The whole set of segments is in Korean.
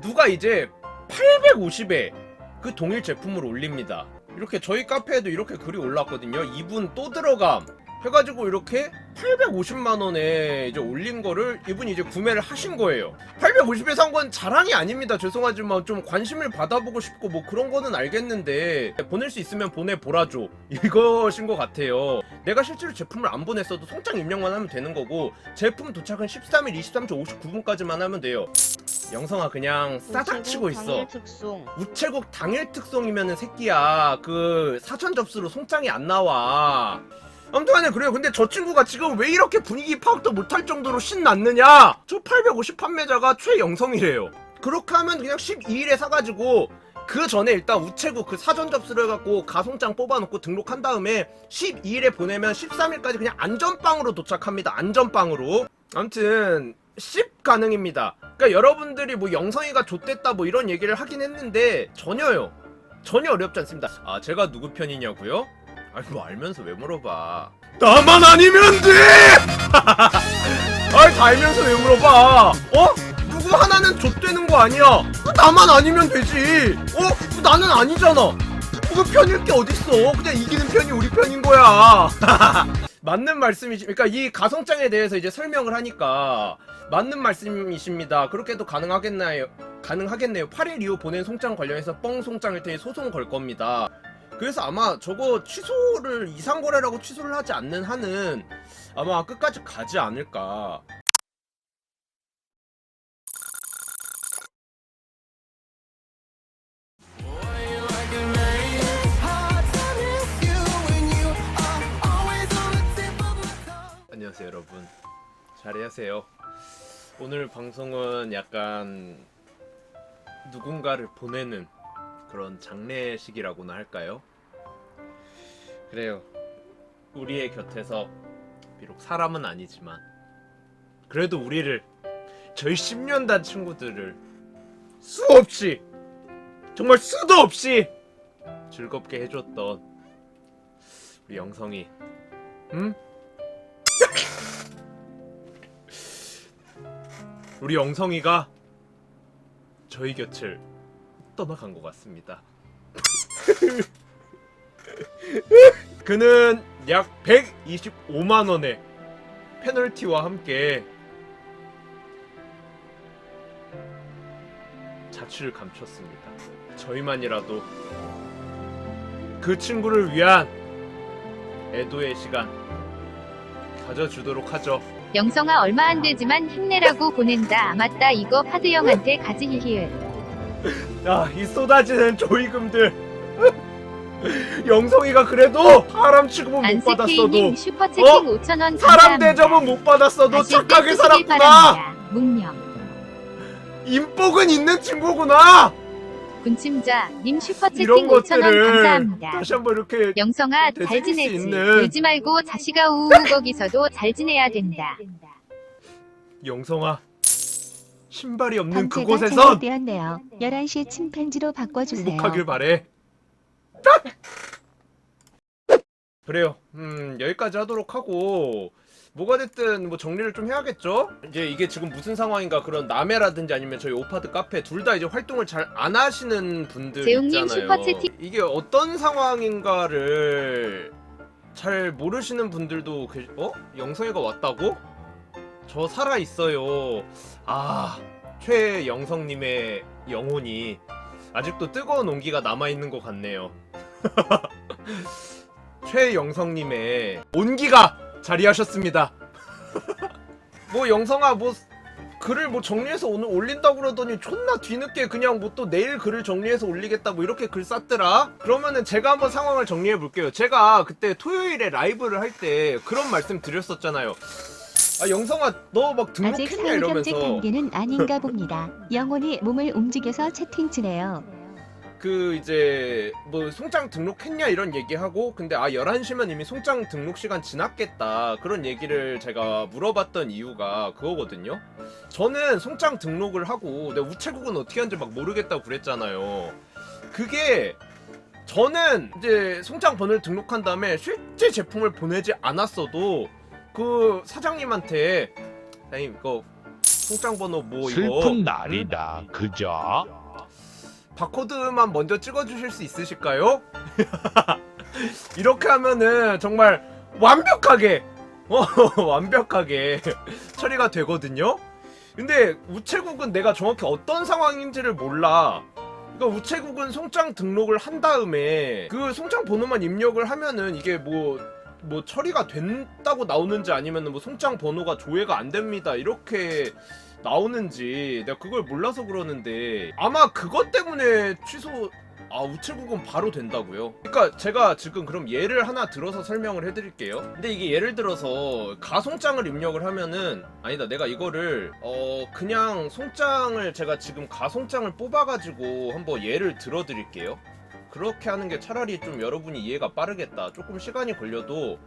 누가 이제 850에 그 동일 제품을 올립니다. 이렇게 저희 카페에도 이렇게 글이 올랐거든요. 이분 또 들어감 해가지고 이렇게 850만 원에 이제 올린 거를 이분이 이제 구매를 하신 거예요. 850에 산 건 자랑이 아닙니다. 죄송하지만 좀 관심을 받아보고 싶고 뭐 그런 거는 알겠는데 보낼 수 있으면 보내 보라죠. 이것인 것 같아요. 내가 실제로 제품을 안 보냈어도 송장 입력만 하면 되는 거고 제품 도착은 13일 23초 59분까지만 하면 돼요. 영성아 그냥 싸닥 치고 있어. 우체국 당일 특송이면은 새끼야 그 사전 접수로 송장이 안 나와 아무튼간에 그래요 근데 저 친구가 지금 왜 이렇게 분위기 파악도 못할 정도로 신났느냐 저 850 판매자가 최영성이래요 그렇게 하면 그냥 12일에 사가지고 그 전에 일단 우체국 그 사전 접수를 해갖고 가송장 뽑아놓고 등록한 다음에 12일에 보내면 13일까지 그냥 안전빵으로 도착합니다 안전빵으로 아무튼 10 가능입니다 그러니까 여러분들이 뭐 영성이가 좆됐다 뭐 이런 얘기를 하긴 했는데 전혀요. 전혀 어렵지 않습니다. 아 제가 누구 편이냐고요? 아니 뭐 알면서 왜 물어봐? 나만 아니면 돼! 아이 다 알면서 왜 물어봐? 어? 누구 하나는 좆되는 거 아니야? 어, 나만 아니면 되지. 어? 나는 아니잖아. 누구 편일 게 어딨어? 그냥 이기는 편이 우리 편인 거야. 맞는 말씀이시. 그러니까 이 가성장에 대해서 이제 설명을 하니까 맞는 말씀이십니다. 그렇게도 가능하겠나요? 가능하겠네요. 8일 이후 보낸 송장 관련해서 뻥 송장일 테니 소송 걸 겁니다. 그래서 아마 저거 취소를 이상 거래라고 취소를 하지 않는 한은 아마 끝까지 가지 않을까. 안녕하세요 여러분 잘하세요 오늘 방송은 약간 누군가를 보내는 그런 장례식이라고나 할까요? 그래요 우리의 곁에서 비록 사람은 아니지만 그래도 우리를 저희 10년 단 친구들을 수없이 정말 수도 없이 즐겁게 해줬던 우리 영성이 응? 우리 영성이가 저희 곁을 떠나간 것 같습니다. 그는 약 125만 원의 페널티와 함께 자취를 감췄습니다. 저희만이라도 그 친구를 위한 애도의 시간 가져주도록 하죠. 영성아 얼마 안 되지만 힘내라고 보낸다. 아, 맞다 이거 파드 형한테 가지 히히을. 야, 이 쏟아지는 조이금들. 영성이가 그래도 사람 취급은 못 받았어도 안스케이님 슈퍼채팅 어? 5,000원 사람 대접은 못 받았어도 착하게 살았구나. 묵념. 인복은 있는 친구구나. 군침자 님 이런 슈퍼채팅 5,000원 것들을 감사합니다. 다시 한번 이렇게 영성아 되새길 잘 수 지내지. 있는. 울지 말고 자식아 우우 거기서도 잘 지내야 된다. 영성아 신발이 없는 방제가 그곳에선 잘못되었네요. 11시 침팬지로 바꿔주세요. 행복하길 바래. 그래요. 음 여기까지 하도록 하고 뭐가 됐든 뭐 정리를 좀 해야겠죠. 이제 이게 지금 무슨 상황인가 그런 남해라든지 아니면 저희 오파드 카페 둘 다 이제 활동을 잘 안 하시는 분들 재웅님 있잖아요. 슈퍼채팅. 이게 어떤 상황인가를 잘 모르시는 분들도 계시... 어? 영성이가 왔다고? 저 살아 있어요. 아 최영성님의 영혼이 아직도 뜨거운 온기가 남아 있는 것 같네요. 최영성님의 온기가 자리하셨습니다. 뭐 영성아 뭐 글을 뭐 정리해서 오늘 올린다고 그러더니 존나 뒤늦게 그냥 뭐 또 내일 글을 정리해서 올리겠다 뭐 이렇게 글 쌌더라. 그러면은 제가 한번 상황을 정리해 볼게요. 제가 그때 토요일에 라이브를 할 때 그런 말씀 드렸었잖아요. 아 영성아 너 막 아직 등록했냐 이러면서 단계는 아닌가 봅니다. 영혼이 몸을 움직여서 채팅 치네요. 그 이제 뭐 송장 등록했냐 이런 얘기하고 근데 아 11시면 이미 송장 등록 시간 지났겠다 그런 얘기를 제가 물어봤던 이유가 그거거든요 저는 송장 등록을 하고 내 우체국은 어떻게 하는지 막 모르겠다고 그랬잖아요 그게 저는 이제 송장 번호를 등록한 다음에 실제 제품을 보내지 않았어도 그 사장님한테 사장님 이거 송장 번호 뭐 이거 슬픈 날이다. 그저 바코드만 먼저 찍어주실 수 있으실까요? 이렇게 하면은 정말 완벽하게 어, 완벽하게 처리가 되거든요. 근데 우체국은 내가 정확히 어떤 상황인지를 몰라. 그러니까 우체국은 송장 등록을 한 다음에 그 송장 번호만 입력을 하면은 이게 뭐 뭐 처리가 된다고 나오는지 아니면은 뭐 송장 번호가 조회가 안 됩니다 이렇게 나오는지 내가 그걸 몰라서 그러는데 아마 그것 때문에 취소 아 우체국은 바로 된다고요? 그러니까 제가 지금 그럼 예를 하나 들어서 설명을 해드릴게요. 근데 이게 예를 들어서 가송장을 입력을 하면은 아니다 내가 이거를 어 그냥 송장을 제가 지금 가송장을 뽑아가지고 한번 예를 들어드릴게요. 그렇게 하는 게 차라리 좀 여러분이 이해가 빠르겠다. 조금 시간이 걸려도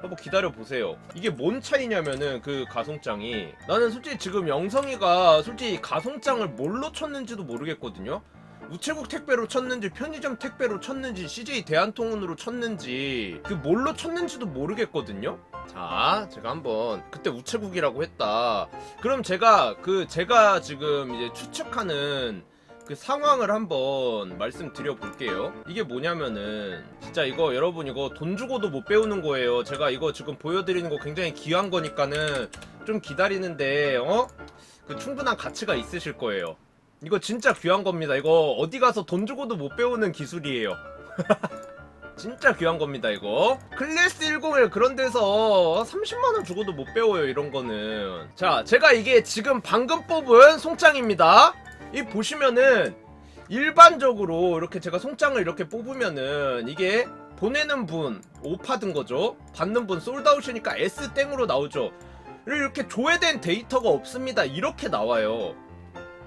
한번 기다려 보세요. 이게 뭔 차이냐면은 그 가송장이 나는 솔직히 지금 영성이가 솔직히 가송장을 뭘로 쳤는지도 모르겠거든요. 우체국 택배로 쳤는지 편의점 택배로 쳤는지 CJ 대한통운으로 쳤는지 그 뭘로 쳤는지도 모르겠거든요. 자, 제가 한번 그때 우체국이라고 했다. 그럼 제가 그 제가 지금 이제 추측하는 그 상황을 한번 말씀드려 볼게요. 이게 뭐냐면은 진짜 이거 여러분 이거 돈 주고도 못 배우는 거예요. 제가 이거 지금 보여드리는 거 굉장히 귀한 거니까는 좀 기다리는데 어? 그 충분한 가치가 있으실 거예요. 이거 진짜 귀한 겁니다. 이거 어디 가서 돈 주고도 못 배우는 기술이에요. 진짜 귀한 겁니다, 이거. 클래스 101 그런 데서 30만원 주고도 못 배워요, 이런 거는. 자, 제가 이게 지금 방금 뽑은 송장입니다. 이 보시면은 일반적으로 이렇게 제가 송장을 이렇게 뽑으면은 이게 보내는 분 오파든 거죠. 받는 분 솔드아웃이니까 S 땡으로 나오죠. 이렇게 조회된 데이터가 없습니다. 이렇게 나와요.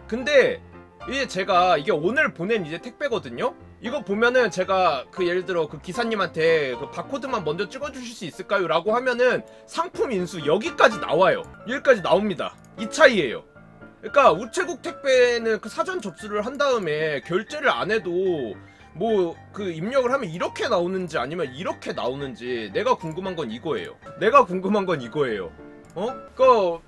근데 이게 제가 이게 오늘 보낸 이제 택배거든요. 이거 보면은 제가 그 예를 들어 그 기사님한테 그 바코드만 먼저 찍어주실 수 있을까요?라고 하면은 상품 인수 여기까지 나와요. 여기까지 나옵니다. 이 차이예요. 그러니까 우체국 택배는 그 사전 접수를 한 다음에 결제를 안 해도 뭐 그 입력을 하면 이렇게 나오는지 아니면 이렇게 나오는지 내가 궁금한 건 이거예요. 내가 궁금한 건 이거예요. 어? 그니까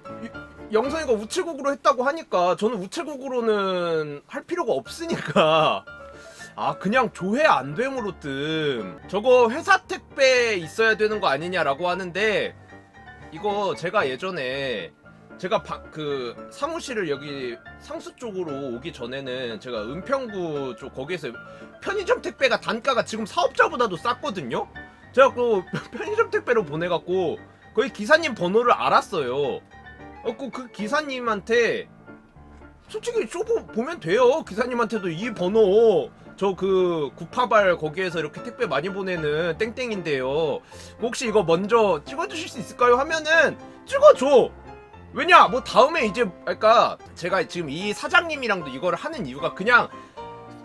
영상이가 우체국으로 했다고 하니까 저는 우체국으로는 할 필요가 없으니까 아 그냥 조회 안 됨으로 뜸 저거 회사 택배 있어야 되는 거 아니냐라고 하는데 이거 제가 예전에 제가 바, 그 사무실을 여기 상수 쪽으로 오기 전에는 제가 은평구 쪽 거기에서 편의점 택배가 단가가 지금 사업자보다도 쌌거든요. 제가 그 편의점 택배로 보내갖고 거기 기사님 번호를 알았어요. 어, 그, 그 기사님한테 솔직히 쇼부 보면 돼요. 기사님한테도 이 번호 저 그 구파발 거기에서 이렇게 택배 많이 보내는 땡땡인데요. 혹시 이거 먼저 찍어주실 수 있을까요? 하면은 찍어줘. 왜냐? 뭐 다음에 이제 그러니까 제가 지금 이 사장님이랑도 이거를 하는 이유가 그냥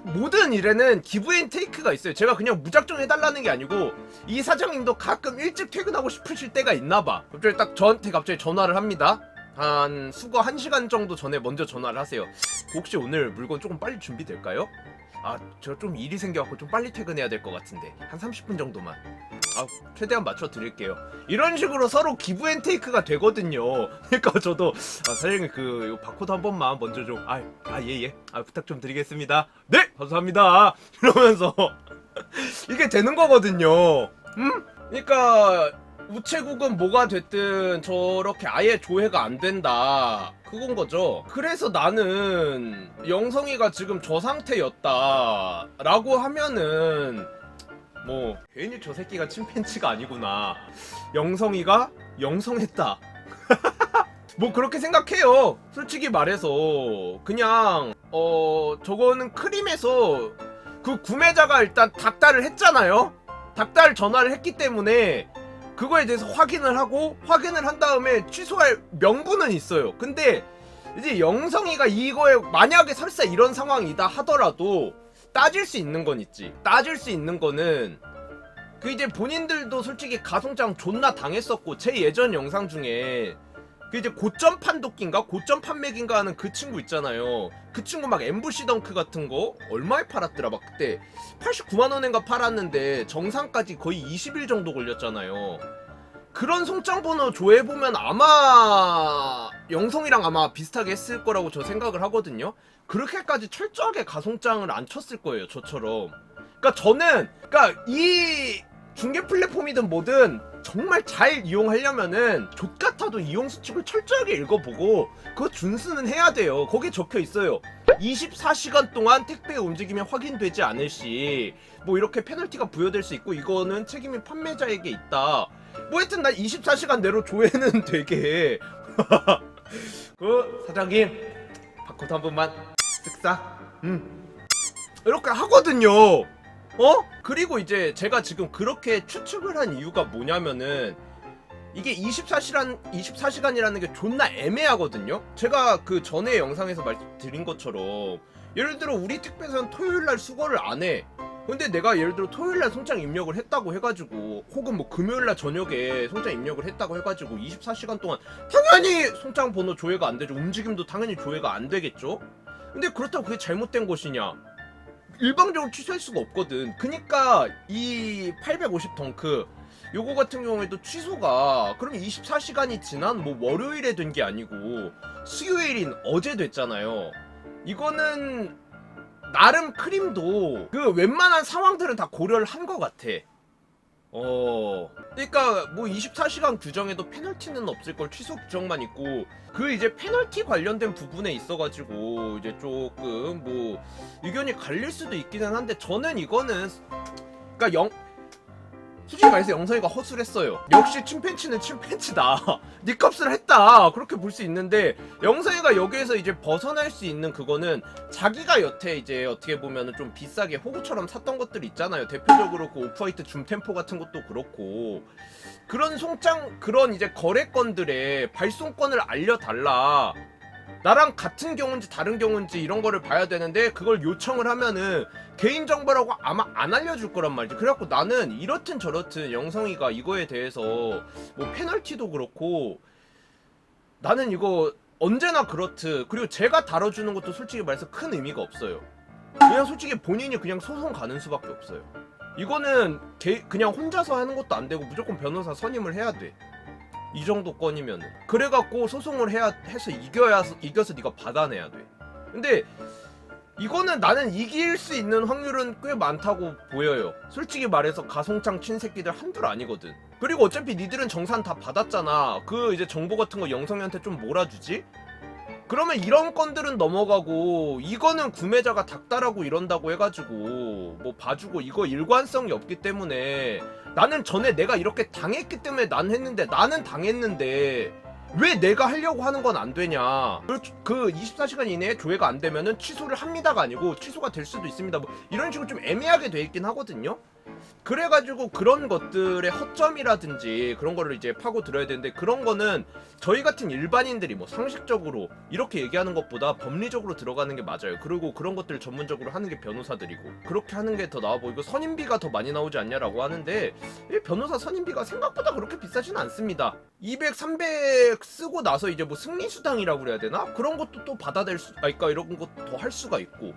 모든 일에는 기브 앤 테이크가 있어요. 제가 그냥 무작정 해달라는 게 아니고 이 사장님도 가끔 일찍 퇴근하고 싶으실 때가 있나봐. 갑자기 딱 저한테 갑자기 전화를 합니다. 한 수거 1시간 정도 전에 먼저 전화를 하세요. 혹시 오늘 물건 조금 빨리 준비될까요? 아, 저 좀 일이 생겨갖고 좀 빨리 퇴근해야 될 것 같은데 한 30분 정도만. 아, 최대한 맞춰 드릴게요. 이런 식으로 서로 기브앤테이크가 되거든요. 그러니까 저도 아, 사장님 그 바코드 한 번만 먼저 좀 아, 아, 예, 예. 아, 부탁 좀 드리겠습니다. 네, 감사합니다. 이러면서 이게 되는 거거든요. 음? 그러니까 우체국은 뭐가 됐든 저렇게 아예 조회가 안 된다. 그건 거죠. 그래서 나는 영성이가 지금 저 상태였다. 라고 하면은 뭐 괜히 저 새끼가 침팬치가 아니구나. 영성이가 영성했다. 뭐 그렇게 생각해요. 솔직히 말해서 그냥 어 저거는 크림에서 그 구매자가 일단 닥달을 했잖아요. 닥달 전화를 했기 때문에 그거에 대해서 확인을 하고 확인을 한 다음에 취소할 명분은 있어요. 근데 이제 영성이가 이거에 만약에 설사 이런 상황이다 하더라도 따질 수 있는 건 있지. 따질 수 있는 거는 그 이제 본인들도 솔직히 가송장 존나 당했었고 제 예전 영상 중에 그 이제 고점 판도끼인가 고점 판매기인가 하는 그 친구 있잖아요. 그 친구 막 엠부시 덩크 같은 거 얼마에 팔았더라 막 그때 89만 원인가 팔았는데 정상까지 거의 20일 정도 걸렸잖아요. 그런 송장 번호 조회해보면 아마 영성이랑 아마 비슷하게 했을 거라고 저 생각을 하거든요. 그렇게까지 철저하게 가송장을 안 쳤을 거예요, 저처럼. 그러니까 저는 그러니까 이 중개 플랫폼이든 뭐든 정말 잘 이용하려면은 족 같아도 이용 수칙을 철저하게 읽어보고 그거 준수는 해야 돼요. 거기 적혀 있어요. 24시간 동안 택배 움직임이 확인되지 않을 시 뭐 이렇게 페널티가 부여될 수 있고 이거는 책임이 판매자에게 있다. 뭐 하여튼 나 24시간 내로 조회는 되게 그 사장님 바코드 한 번만 쓱싹 음 이렇게 하거든요 어? 그리고 이제 제가 지금 그렇게 추측을 한 이유가 뭐냐면은 이게 24시간 24시간이라는 게 존나 애매하거든요. 제가 그 전에 영상에서 말씀드린 것처럼 예를 들어 우리 택배사는 토요일 날 수거를 안 해. 근데 내가 예를 들어 토요일 날 송장 입력을 했다고 해가지고 혹은 뭐 금요일 날 저녁에 송장 입력을 했다고 해가지고 24시간 동안 당연히 송장 번호 조회가 안 되죠. 움직임도 당연히 조회가 안 되겠죠. 근데 그렇다고 그게 잘못된 것이냐? 일방적으로 취소할 수가 없거든. 그니까 이 850 덩크 요거 같은 경우에도 취소가 그러면 24시간이 지난 뭐 월요일에 된 게 아니고 수요일인 어제 됐잖아요. 이거는 나름 크림도 그 웬만한 상황들은 다 고려를 한 것 같아. 어, 그러니까 뭐 24시간 규정에도 페널티는 없을 걸 취소 규정만 있고 그 이제 페널티 관련된 부분에 있어가지고 이제 조금 뭐 의견이 갈릴 수도 있기는 한데 저는 이거는 그러니까 영 솔직히 말해서 영상이가 허술했어요. 역시 침팬치는 침팬치다. 네 값을 했다. 그렇게 볼 수 있는데 영상이가 여기에서 이제 벗어날 수 있는 그거는 자기가 여태 이제 어떻게 보면은 좀 비싸게 호구처럼 샀던 것들 있잖아요. 대표적으로 그 오프화이트 줌템포 같은 것도 그렇고 그런 송장 그런 이제 거래건들의 발송권을 알려달라. 나랑 같은 경우인지 다른 경우인지 이런 거를 봐야 되는데 그걸 요청을 하면은 개인정보라고 아마 안 알려줄 거란 말이지. 그래갖고 나는 이렇든 저렇든 영성이가 이거에 대해서 뭐 페널티도 그렇고 나는 이거 언제나 그렇듯 그리고 제가 다뤄주는 것도 솔직히 말해서 큰 의미가 없어요. 그냥 솔직히 본인이 그냥 소송 가는 수밖에 없어요. 이거는 개- 그냥 혼자서 하는 것도 안 되고 무조건 변호사 선임을 해야 돼. 이 정도 건이면 그래갖고 소송을 해야 해서 이겨야 이겨서 네가 받아내야 돼. 근데 이거는 나는 이길 수 있는 확률은 꽤 많다고 보여요. 솔직히 말해서 가송창 친 새끼들 한둘 아니거든. 그리고 어차피 니들은 정산 다 받았잖아. 그 이제 정보 같은 거 영성이한테 좀 몰아주지? 그러면 이런 건들은 넘어가고 이거는 구매자가 닥달하고 이런다고 해가지고 뭐 봐주고 이거 일관성이 없기 때문에 나는 전에 내가 이렇게 당했기 때문에 난 했는데 나는 당했는데 왜 내가 하려고 하는 건 안 되냐? 그, 그 24시간 이내에 조회가 안 되면은 취소를 합니다가 아니고 취소가 될 수도 있습니다. 뭐 이런 식으로 좀 애매하게 돼 있긴 하거든요 그래가지고 그런 것들의 허점이라든지 그런 거를 이제 파고 들어야 되는데 그런 거는 저희 같은 일반인들이 뭐 상식적으로 이렇게 얘기하는 것보다 법리적으로 들어가는 게 맞아요. 그리고 그런 것들을 전문적으로 하는 게 변호사들이고 그렇게 하는 게 더 나아 보이고 선임비가 더 많이 나오지 않냐라고 하는데 이 변호사 선임비가 생각보다 그렇게 비싸지는 않습니다. 200, 300 쓰고 나서 이제 뭐 승리 수당이라고 그래야 되나? 그런 것도 또 받아낼 수, 아, 그러니까 이런 것도 더 할 수가 있고.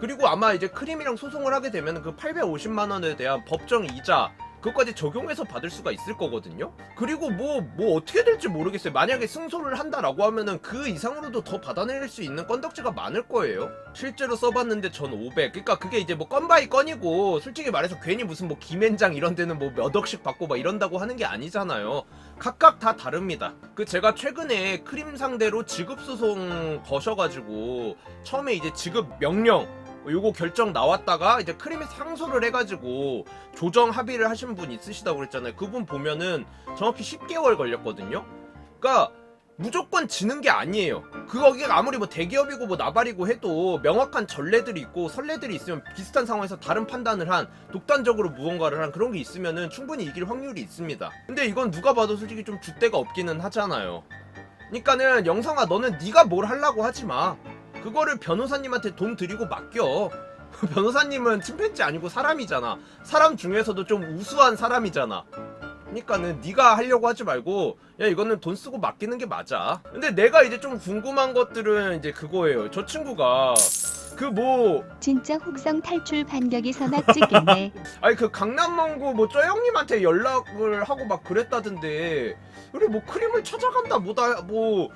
그리고 아마 이제 크림이랑 소송을 하게 되면 그 850만 원에 대한 법정 이자 그것까지 적용해서 받을 수가 있을 거거든요. 그리고 뭐뭐 어떻게 될지 모르겠어요. 만약에 승소를 한다라고 하면은 그 이상으로도 더 받아낼 수 있는 건덕지가 많을 거예요. 실제로 써봤는데 전 500. 그러니까 그게 이제 뭐 건바이 건이고 솔직히 말해서 괜히 무슨 뭐 김앤장 이런 데는 뭐 몇 억씩 받고 막 이런다고 하는 게 아니잖아요. 각각 다 다릅니다. 그 제가 최근에 크림 상대로 지급 소송 거셔가지고 처음에 이제 지급 명령 요거 결정 나왔다가 이제 크림이 상소를 해가지고 조정 합의를 하신 분 있으시다고 그랬잖아요. 그분 보면은 정확히 10개월 걸렸거든요. 그러니까 무조건 지는 게 아니에요. 그거기가 아무리 뭐 대기업이고 뭐 나발이고 해도 명확한 전례들이 있고 선례들이 있으면 비슷한 상황에서 다른 판단을 한 독단적으로 무언가를 한 그런 게 있으면은 충분히 이길 확률이 있습니다. 근데 이건 누가 봐도 솔직히 좀 줏대가 없기는 하잖아요. 그러니까는 영상아 너는 네가 뭘 하려고 하지 마. 그거를 변호사님한테 돈 드리고 맡겨. 변호사님은 침팬지 아니고 사람이잖아. 사람 중에서도 좀 우수한 사람이잖아. 그러니까는 네가 하려고 하지 말고 야 이거는 돈 쓰고 맡기는 게 맞아. 근데 내가 이제 좀 궁금한 것들은 이제 그거예요. 저 친구가 그 뭐 진짜 혹성 탈출 반격이 서막 찍겠네. 아니 그 강남멍구 뭐저 형님한테 연락을 하고 막 그랬다던데 그래 뭐 크림을 찾아간다 뭐다 뭐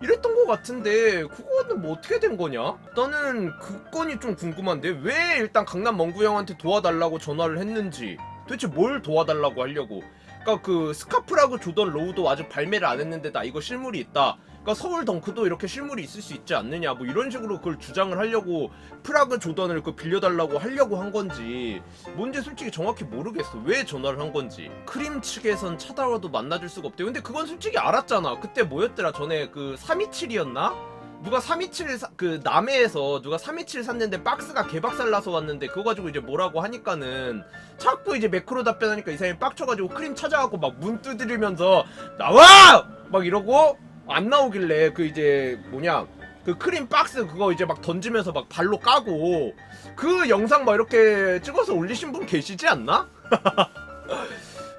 이랬던 것 같은데 그거는 뭐 어떻게 된 거냐? 나는 그 건이 좀 궁금한데 왜 일단 강남 멍구 형한테 도와달라고 전화를 했는지 도대체 뭘 도와달라고 하려고 그러니까 그 스카프라고 조던 로우도 아직 발매를 안 했는데 나 이거 실물이 있다 그러니까 서울 덩크도 이렇게 실물이 있을 수 있지 않느냐 뭐 이런 식으로 그걸 주장을 하려고 프라그 조던을 그 빌려달라고 하려고 한 건지 뭔지 솔직히 정확히 모르겠어. 왜 전화를 한 건지. 크림 측에선 차다와도 만나줄 수가 없대요. 근데 그건 솔직히 알았잖아. 그때 뭐였더라? 전에 그 327이었나? 누가 327 그 남해에서 누가 327 샀는데 박스가 개박살 나서 왔는데 그거 가지고 이제 뭐라고 하니까는 자꾸 이제 매크로 답변하니까 이 사람이 빡쳐가지고 크림 찾아가고 막 문 두드리면서 나와 막 이러고 안 나오길래 그 이제 뭐냐 그 크림 박스 그거 이제 막 던지면서 막 발로 까고 그 영상 막 이렇게 찍어서 올리신 분 계시지 않나?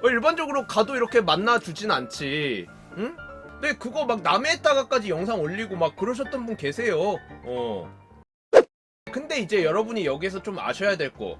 어, 일반적으로 가도 이렇게 만나주진 않지. 응? 근데 그거 막 남해에다가까지 영상 올리고 막 그러셨던 분 계세요. 어. 근데 이제 여러분이 여기서 좀 아셔야 될 거.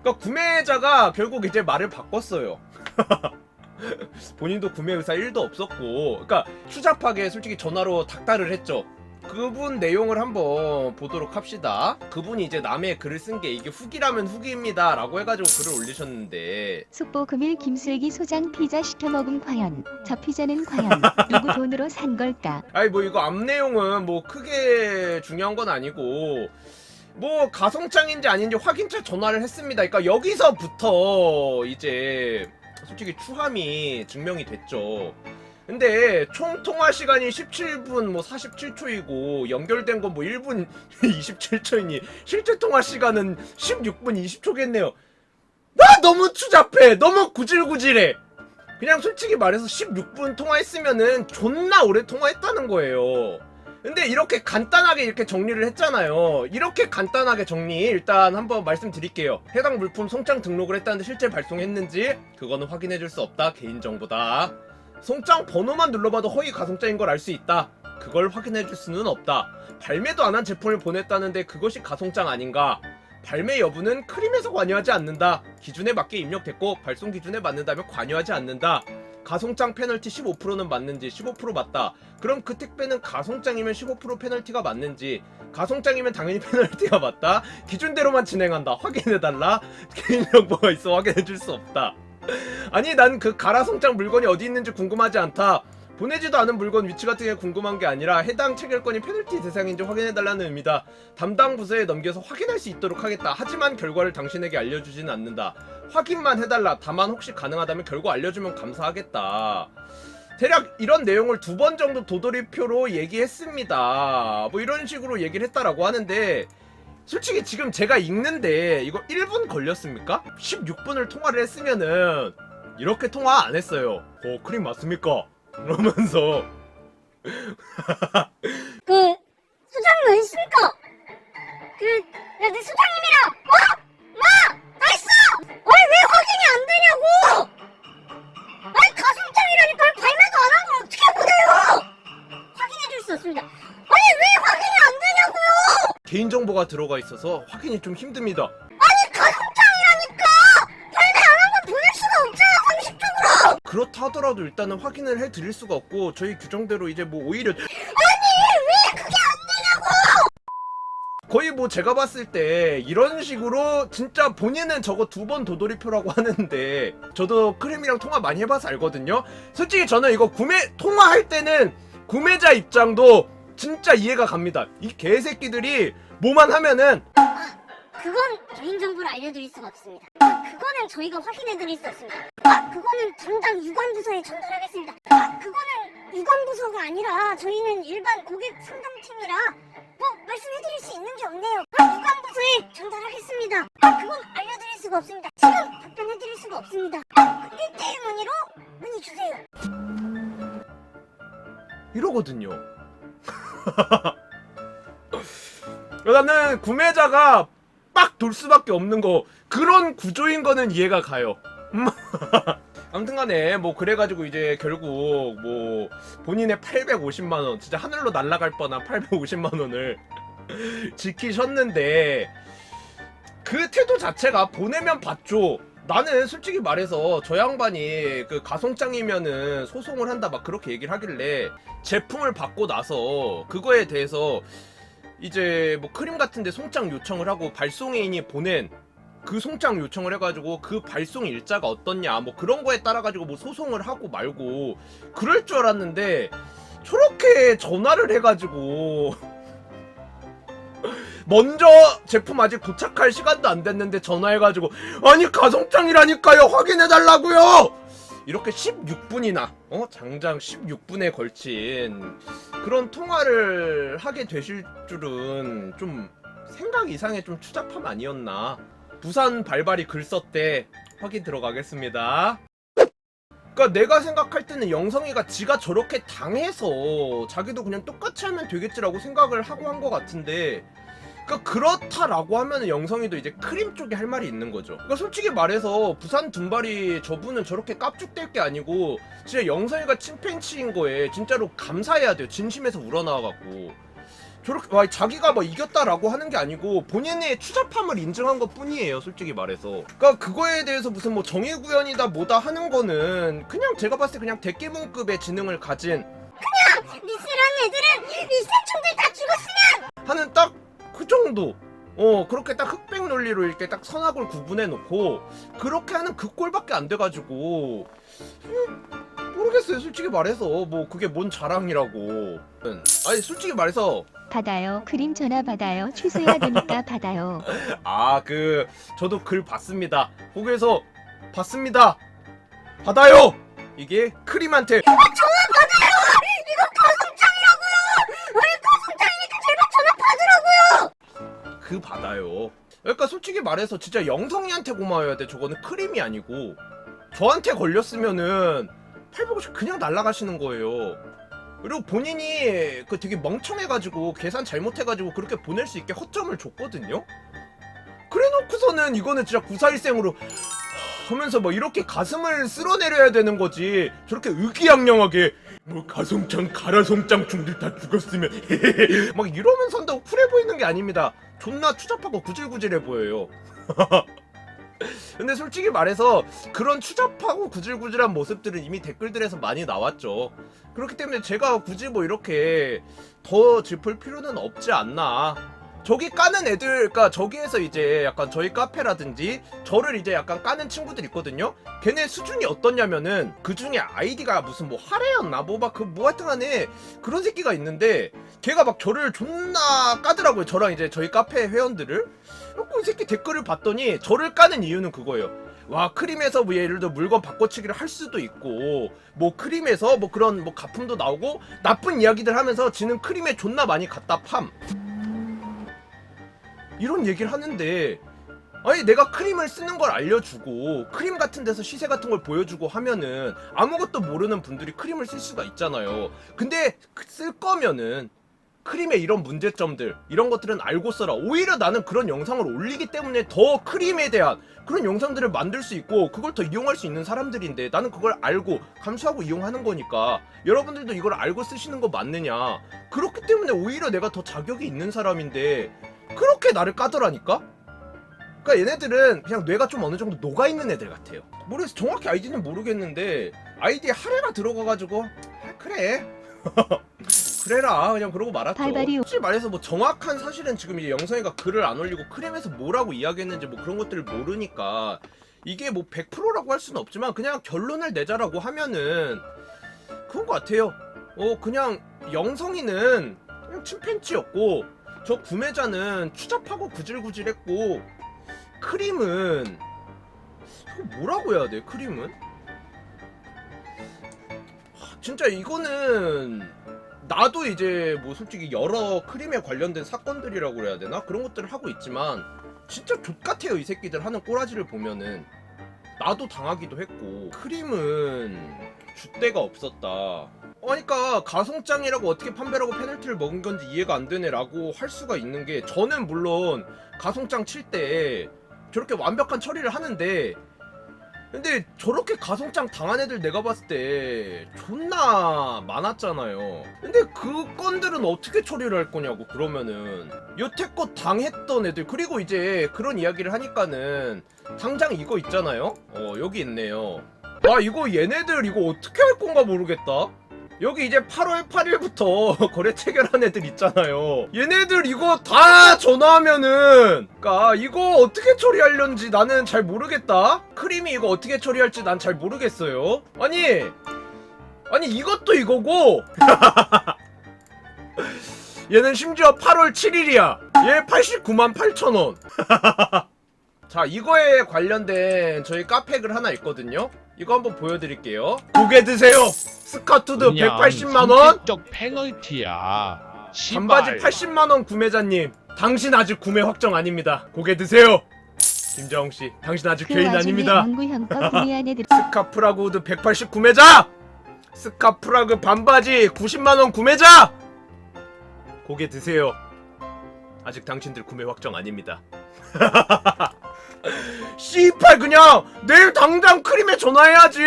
그러니까 구매자가 결국 이제 말을 바꿨어요. 본인도 구매 의사 1도 없었고, 그러니까 추잡하게 솔직히 전화로 닥달을 했죠. 그분 내용을 한번 보도록 합시다. 그분이 이제 남의 글을 쓴 게 이게 후기라면 후기입니다. 라고 해가지고 글을 올리셨는데, 속보 금일 김슬기 소장 피자 시켜 먹은 과연 저 피자는 과연 누구 돈으로 산 걸까? 아니 뭐 이거 앞 내용은 뭐 크게 중요한 건 아니고, 뭐 가성창인지 아닌지 확인차 전화를 했습니다. 그러니까 여기서부터 이제 솔직히 추함이 증명이 됐죠. 근데 총 통화 시간이 17분 뭐 47초이고 연결된 건 뭐 1분 27초이니 실제 통화 시간은 16분 20초겠네요. 나 너무 추잡해. 너무 구질구질해. 그냥 솔직히 말해서 16분 통화했으면은 존나 오래 통화했다는 거예요. 근데 이렇게 간단하게 이렇게 정리를 했잖아요. 이렇게 간단하게 정리 일단 한번 말씀드릴게요. 해당 물품 송장 등록을 했다는데 실제 발송했는지 그거는 확인해 줄 수 없다. 개인정보다. 송장 번호만 눌러봐도 허위 가송장인 걸 알 수 있다. 그걸 확인해 줄 수는 없다. 발매도 안 한 제품을 보냈다는데 그것이 가송장 아닌가? 발매 여부는 크림에서 관여하지 않는다. 기준에 맞게 입력됐고 발송 기준에 맞는다면 관여하지 않는다. 가송장 페널티 15%는 맞는지 15% 맞다. 그럼 그 택배는 가송장이면 15% 페널티가 맞는지 가송장이면 당연히 페널티가 맞다. 기준대로만 진행한다. 확인해달라. 개인정보가 있어 확인해줄 수 없다. 아니 난 그 가라송장 물건이 어디 있는지 궁금하지 않다. 보내지도 않은 물건 위치 같은 게 궁금한 게 아니라 해당 체결권이 페널티 대상인지 확인해달라는 의미다. 담당 부서에 넘겨서 확인할 수 있도록 하겠다. 하지만 결과를 당신에게 알려주지는 않는다. 확인만 해달라. 다만 혹시 가능하다면 결과 알려주면 감사하겠다. 대략 이런 내용을 두 번 정도 도돌이표로 얘기했습니다. 뭐 이런 식으로 얘기를 했다라고 하는데 솔직히 지금 제가 읽는데 이거 1분 걸렸습니까? 16분을 통화를 했으면은 이렇게 통화 안 했어요. 어, 크림 맞습니까? 이러면서 그 어디 있습니까? 그, 야, 내 수장님이랑 어? 마! 나이스! 아니 왜 확인이 안 되냐 정보가 들어가 있어서 확인이 좀 힘듭니다. 아니 가슴장이라니까! 발매 안한건 보낼 수가 없잖아 상식적으로! 그렇다 하더라도 일단은 확인을 해드릴 수가 없고 저희 규정대로 이제 뭐 오히려 아니 왜 그게 안 되냐고! 거의 뭐 제가 봤을 때 이런 식으로 진짜 본인은 저거 두 번 도돌이표라고 하는데 저도 크림이랑 통화 많이 해봐서 알거든요. 솔직히 저는 이거 구매 통화할 때는 구매자 입장도 진짜 이해가 갑니다. 이 개새끼들이 뭐만 하면은 그건 개인정보를 알려드릴 수가 없습니다. 아, 그거는 저희가 확인해드릴 수 없습니다. 아, 그거는 담당 유관부서에 전달하겠습니다. 아, 그거는 유관부서가 아니라 저희는 일반 고객 상담팀이라 뭐 말씀해드릴 수 있는 게 없네요. 아, 유관부서에 전달하겠습니다. 아, 그건 알려드릴 수가 없습니다. 지금 답변해드릴 수가 없습니다. 아, 1대1 문의로 문의 주세요. 이러거든요. 나는 구매자가 빡 돌 수밖에 없는 거 그런 구조인 거는 이해가 가요. 음. 아무튼간에 뭐 그래가지고 이제 결국 뭐 본인의 850만 원 진짜 하늘로 날아갈 뻔한 850만 원을 지키셨는데 그 태도 자체가 보내면 받죠. 나는 솔직히 말해서 저 양반이 그 가송장이면은 소송을 한다 막 그렇게 얘기를 하길래 제품을 받고 나서 그거에 대해서 이제 뭐 크림 같은데 송장 요청을 하고 발송인이 보낸 그 송장 요청을 해가지고 그 발송 일자가 어떻냐 뭐 그런 거에 따라 가지고 뭐 소송을 하고 말고 그럴 줄 알았는데 저렇게 전화를 해가지고 먼저 제품 아직 도착할 시간도 안 됐는데 전화해가지고 아니 가송장이라니까요. 확인해달라고요 이렇게 16분이나 어? 장장 16분에 걸친 그런 통화를 하게 되실 줄은 좀 생각 이상의 좀 추잡함 아니었나? 부산 발발이 글 썼대 확인 들어가겠습니다. 그니까 내가 생각할 때는 영성이가 지가 저렇게 당해서 자기도 그냥 똑같이 하면 되겠지라고 생각을 하고 한 것 같은데 그러니까 그렇다라고 하면은 영성이도 이제 크림 쪽에 할 말이 있는 거죠. 그러니까 솔직히 말해서 부산 둔발이 저분은 저렇게 깝죽될 게 아니고 진짜 영성이가 침팬치인 거에 진짜로 감사해야 돼요. 진심에서 우러나와갖고 저렇게 와 자기가 뭐 이겼다라고 하는 게 아니고 본인의 추잡함을 인정한 것 뿐이에요. 솔직히 말해서. 그러니까 그거에 대해서 무슨 뭐 정의 구현이다 뭐다 하는 거는 그냥 제가 봤을 때 그냥 대깨문급의 지능을 가진 미스라는 애들은 미생충들 다 죽었으면 하는 딱 그 정도. 어 그렇게 딱 흑백 논리로 이렇게 딱 선악을 구분해 놓고 그렇게 하는 그 꼴밖에 안 돼가지고. 음, 모르겠어요 솔직히 말해서. 뭐 그게 뭔 자랑이라고. 아니 솔직히 말해서. 받아요. 크림 전화 받아요. 취소해야 되니까 받아요. 아 그 저도 글 봤습니다. 거기에서 봤습니다. 받아요! 이게 크림한테. 이거 가성장이라 그 받아요. 그러니까 솔직히 말해서 진짜 영성이한테 고마워야 돼. 저거는 크림이 아니고 저한테 걸렸으면은 850 그냥 날라가시는 거예요. 그리고 본인이 그 되게 멍청해가지고 계산 잘못해가지고 그렇게 보낼 수 있게 허점을 줬거든요. 그래놓고서는 이거는 진짜 구사일생으로 하면서 뭐 이렇게 가슴을 쓸어내려야 되는 거지. 저렇게 의기양양하게 뭐 가송장 가라송장 중들 다 죽었으면 막 이러면서 한다고 쿨해 보이는 게 아닙니다. 존나 추잡하고 구질구질해 보여요. 근데 솔직히 말해서 그런 추잡하고 구질구질한 모습들은 이미 댓글들에서 많이 나왔죠. 그렇기 때문에 제가 굳이 뭐 이렇게 더 짚을 필요는 없지 않나. 저기 까는 애들, 그러니까 저기에서 이제 약간 저희 카페라든지 저를 이제 약간 까는 친구들 있거든요. 걔네 수준이 어떻냐면은 그 중에 아이디가 무슨 뭐 하래였나 뭐 막 그 뭐 하여튼 간에 그런 새끼가 있는데 걔가 막 저를 존나 까더라고요. 저랑 이제 저희 카페 회원들을. 그래갖고 이 새끼 댓글을 봤더니 저를 까는 이유는 그거예요. 와 크림에서 뭐 예를 들어 물건 바꿔치기를 할 수도 있고 뭐 크림에서 뭐 그런 뭐 가품도 나오고 나쁜 이야기들 하면서 지는 크림에 존나 많이 갖다 팜 이런 얘기를 하는데 아니 내가 크림을 쓰는 걸 알려주고 크림 같은 데서 시세 같은 걸 보여주고 하면은 아무것도 모르는 분들이 크림을 쓸 수가 있잖아요. 근데 그- 쓸 거면은 크림의 이런 문제점들 이런 것들은 알고 써라. 오히려 나는 그런 영상을 올리기 때문에 더 크림에 대한 그런 영상들을 만들 수 있고 그걸 더 이용할 수 있는 사람들인데 나는 그걸 알고 감수하고 이용하는 거니까 여러분들도 이걸 알고 쓰시는 거 맞느냐? 그렇기 때문에 오히려 내가 더 자격이 있는 사람인데 그렇게 나를 까더라니까? 그러니까 얘네들은 그냥 뇌가 좀 어느 정도 녹아 있는 애들 같아요. 모르겠어. 정확히 아이디는 모르겠는데 아이디에 하래가 들어가 가지고 아, 그래. 그래라. 그냥 그러고 말았죠. 발발이- 솔직히 말해서 뭐 정확한 사실은 지금 이제 영성이가 글을 안 올리고 크림에서 뭐라고 이야기했는지 뭐 그런 것들을 모르니까 이게 뭐 100%라고 할 수는 없지만 그냥 결론을 내자라고 하면은 그런 것 같아요. 어 그냥 영성이는 그냥 침팬치였고 저 구매자는 추잡하고 구질구질했고 크림은 뭐라고 해야 돼 크림은? 하, 진짜 이거는 나도 이제 뭐 솔직히 여러 크림에 관련된 사건들이라고 그래야 되나? 그런 것들을 하고 있지만 진짜 족같아요 이 새끼들 하는 꼬라지를 보면은. 나도 당하기도 했고. 크림은 줏대가 없었다 그러니까 가송장이라고 어떻게 판별하고 페널티를 먹은 건지 이해가 안 되네라고 할 수가 있는 게 저는 물론 가송장 칠 때 저렇게 완벽한 처리를 하는데 근데 저렇게 가송장 당한 애들 내가 봤을 때 존나 많았잖아요. 근데 그 건들은 어떻게 처리를 할 거냐고 그러면은 여태껏 당했던 애들 그리고 이제 그런 이야기를 하니까는 당장 이거 있잖아요. 어 여기 있네요. 아 이거 얘네들 이거 어떻게 할 건가 모르겠다. 여기 이제 8월 8일부터 거래 체결한 애들 있잖아요. 얘네들 이거 다 전화하면은, 그니까 이거 어떻게 처리하려는지 나는 잘 모르겠다. 크림이 이거 어떻게 처리할지 난 잘 모르겠어요. 아니, 아니 이것도 이거고. 얘는 심지어 8월 7일이야. 얘 89만 8천 원. 자, 이거에 관련된 저희 카페글 하나 있거든요. 이거 한번 보여드릴게요. 고개 드세요. 스카투드 180만 원. 적 페널티야. 반바지 시발. 80만 원 구매자님. 당신 아직 구매 확정 아닙니다. 고개 드세요. 김자홍 씨, 당신 아직 그 죄인 와중에 아닙니다. 문구형 후드 180 구매자. 스카프라그 반바지 90만 원 구매자. 고개 드세요. 아직 당신들 구매 확정 아닙니다. 씨발 그냥 내일 당장 크림에 전화해야지.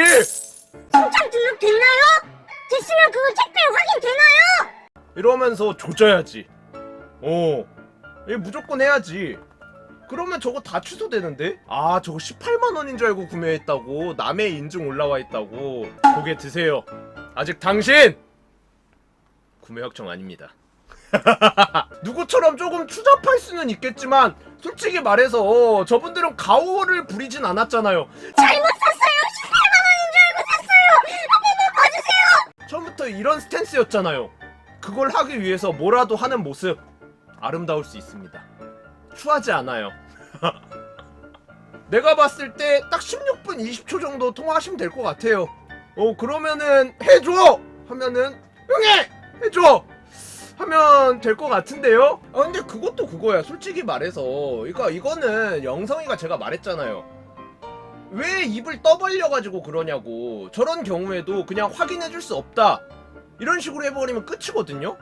송장 등록 됐나요? 됐으면 그거 택배 확인 되나요? 이러면서 조져야지. 어. 이 무조건 해야지. 그러면 저거 다 취소되는데? 아, 저거 18만 원인 줄 알고 구매했다고. 남의 인증 올라와 있다고. 고개 드세요. 아직 당신 구매 확정 아닙니다. 누구처럼 조금 추잡할 수는 있겠지만 솔직히 말해서 저분들은 가오를 부리진 않았잖아요. 잘못 샀어요. 18만 원인 줄 알고 샀어요. 한 번만 봐주세요. 처음부터 이런 스탠스였잖아요. 그걸 하기 위해서 뭐라도 하는 모습 아름다울 수 있습니다. 추하지 않아요. 내가 봤을 때 딱 16분 20초 정도 통화하시면 될 것 같아요. 어 그러면은 해줘 하면은 응해 해줘 하면 될 것 같은데요. 아 근데 그것도 그거야. 솔직히 말해서 이거 이거는 영성이가 제가 말했잖아요. 왜 입을 떠벌려가지고 그러냐고. 저런 경우에도 그냥 확인해줄 수 없다. 이런 식으로 해버리면 끝이거든요?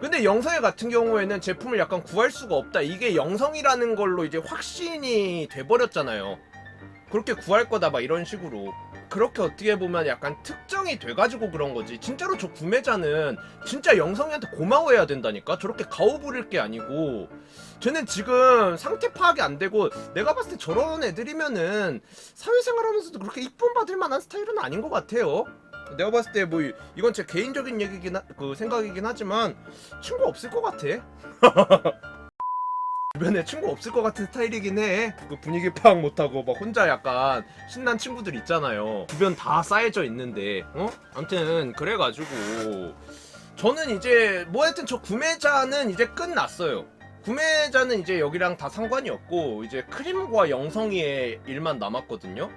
근데 영성이 같은 경우에는 제품을 약간 구할 수가 없다. 이게 영성이라는 걸로 이제 확신이 돼버렸잖아요. 그렇게 구할 거다, 막 이런 식으로. 그렇게 어떻게 보면 약간 특정이 돼가지고 그런 거지. 진짜로 저 구매자는 진짜 영성이한테 고마워해야 된다니까? 저렇게 가오 부릴 게 아니고. 쟤는 지금 상태 파악이 안 되고, 내가 봤을 때 저런 애들이면은 사회생활 하면서도 그렇게 이쁨 받을 만한 스타일은 아닌 것 같아요. 내가 봤을 때 뭐 이건 제 개인적인 얘기긴 하, 그 생각이긴 하지만 친구 없을 것 같아. 주변에 친구 없을 것 같은 스타일이긴 해. 그 분위기 파악 못하고 막 혼자 약간 신난 친구들 있잖아요. 주변 다 쌓여져 있는데, 어? 아무튼 그래가지고 저는 이제 뭐 하여튼 저 구매자는 이제 끝났어요. 구매자는 이제 여기랑 다 상관이 없고 이제 크림과 영성이의 일만 남았거든요.